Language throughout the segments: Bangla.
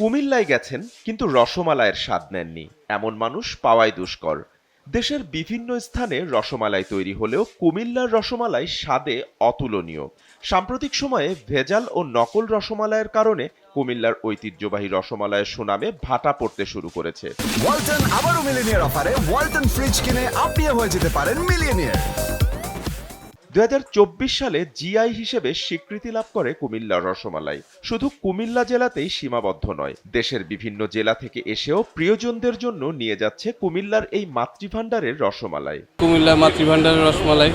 কুমিল্লায় গেছেন, কিন্তু রসমালাইয়ের স্বাদ নেননি। এমন মানুষ পাওয়াই দুষ্কর। দেশের বিভিন্ন স্থানে রসমালাই তৈরি হলেও কুমিল্লার রসমালাই স্বাদে অতুলনীয়। সাম্প্রতিক সময়ে ভেজাল ও নকল রসমালাইয়ের কারণে কুমিল্লার ঐতিহ্যবাহী রসমালাইয়ের সুনামে ভাটা পড়তে শুরু করেছে। ওয়ালটন আবারও মিলিনিয়ার অফারে ওয়ালটন ফ্রিজ কিনে আপনিও হয়ে যেতে পারেন মিলিয়নিয়ার। দু হাজার চব্বিশ সালে জিআই হিসেবে স্বীকৃতি লাভ করে কুমিল্লার রসমালাই। শুধু কুমিল্লা জেলাতেই সীমাবদ্ধ নয়, দেশের বিভিন্ন জেলা থেকে এসেও প্রিয়জনদের জন্য নিয়ে যাচ্ছে কুমিল্লার এই মাতৃভাণ্ডারের রসমালাই। কুমিল্লা মাতৃভাণ্ডারের রসমালাই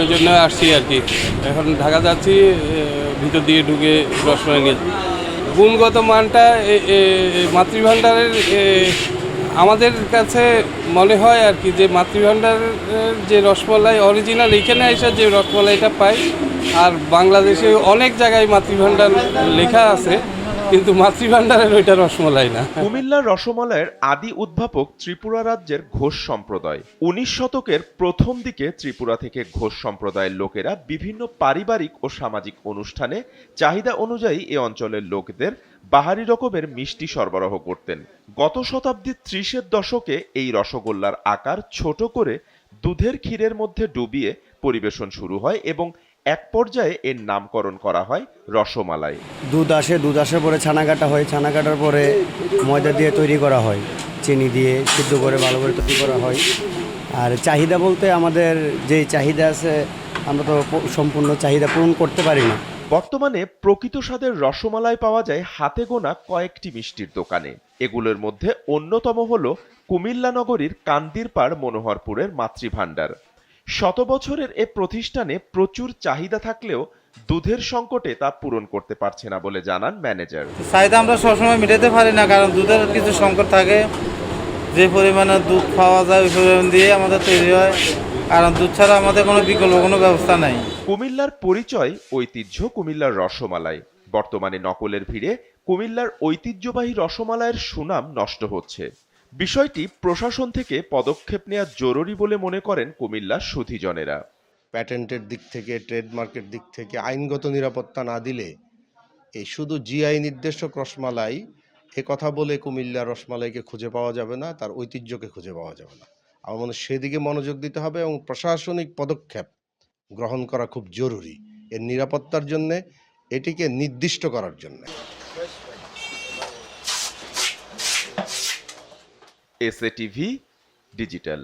এই জন্য আসছি আর কি। এখন ঢাকা যাচ্ছি ভিতর দিয়ে ঢুকে রসমালাই গুণগত মানটা মাতৃভাণ্ডারের আমাদের কাছে মনে হয় আর কি যে মাতৃভাণ্ডারের যে রসমালাই অরিজিনাল এখানে এসে যে রসমালাইটা পাই আর বাংলাদেশে অনেক জায়গায় মাতৃভাণ্ডার লেখা আছে, কিন্তু মাতৃভাণ্ডারের ওইটা রসমালাই না। কুমিল্লার রসমালাইয়ের আদি উদ্ভাবক ত্রিপুরা রাজ্যের ঘোষ সম্প্রদায়। উনিশ শতকের প্রথম দিকে ত্রিপুরা থেকে ঘোষ সম্প্রদায়ের লোকেরা বিভিন্ন পারিবারিক ও সামাজিক অনুষ্ঠানে চাহিদা অনুযায়ী এ অঞ্চলের লোকদের বাহারি রকমের মিষ্টি সরবরাহ করতেন। গত শতাব্দীর ত্রিশের দশকে এই রসগোল্লার আকার ছোট করে দুধের ক্ষীরের মধ্যে ডুবিয়ে পরিবেশন শুরু হয় এবং এক পর্যায়ে এর নামকরণ করা হয় রসমালাই। দুধ আসে, দুধ আসার পরে ছানা কাটা হয়। ছানা কাটার পরে ময়দা দিয়ে তৈরি করা হয়। চিনি দিয়ে সিদ্ধ করে ভালো করে তৈরি করা হয়। আর চাহিদা বলতে আমাদের যেই চাহিদা আছে, আমরা তো সম্পূর্ণ চাহিদা পূরণ করতে পারি না। বর্তমানে প্রকৃত স্বাদের রসমালাই পাওয়া যায় হাতে গোনা কয়েকটি মিষ্টির দোকানে। এগুলোর মধ্যে অন্যতম হল কুমিল্লা নগরীর কান্দিরপাড় মনোহরপুরের মাতৃভাণ্ডার। শত বছরের এ প্রতিষ্ঠানে প্রচুর চাহিদা থাকলেও দুধের সংকটে তা পূরণ করতে পারছে না বলে জানান ম্যানেজার। চাহিদা আমরা সবসময় মেটাতে পারি না, কারণ দুধের কিছু সংকট থাকে। যে পরিমাণে দুধ পাওয়া যায় ওই পরিমাণ দিয়ে আমাদের তৈরি হয়। কারণ দুধ ছাড়া আমাদের কোনো বিকল্প কোনো ব্যবস্থা নাই। কুমিল্লার পরিচয় ঐতিহ্য কুমিল্লার রসমালাই। বর্তমানে নকলের ভিড়ে কুমিল্লার ঐতিহ্যবাহী রসমালাইয়ের সুনাম নষ্ট হচ্ছে। বিষয়টি প্রশাসন থেকে পদক্ষেপ নেওয়া জরুরি বলে মনে করেন কুমিল্লার সুধীজনেরা। প্যাটেন্টের দিক থেকে ট্রেডমার্কের দিক থেকে আইনগত নিরাপত্তা না দিলে এই শুধু জিআই নির্দেশক রসমালাই এ কথা বলে কুমিল্লা রসমালাইকে খুঁজে পাওয়া যাবে না তার ঐতিহ্যকে খুঁজে পাওয়া যাবে না। আমার সেদিকে মনোযোগ দিতে হবে এবং প্রশাসনিক পদক্ষেপ গ্রহণ করা খুব জরুরি এর নিরাপত্তার জন্যে, এটিকে নির্দিষ্ট করার জন্য। S digital.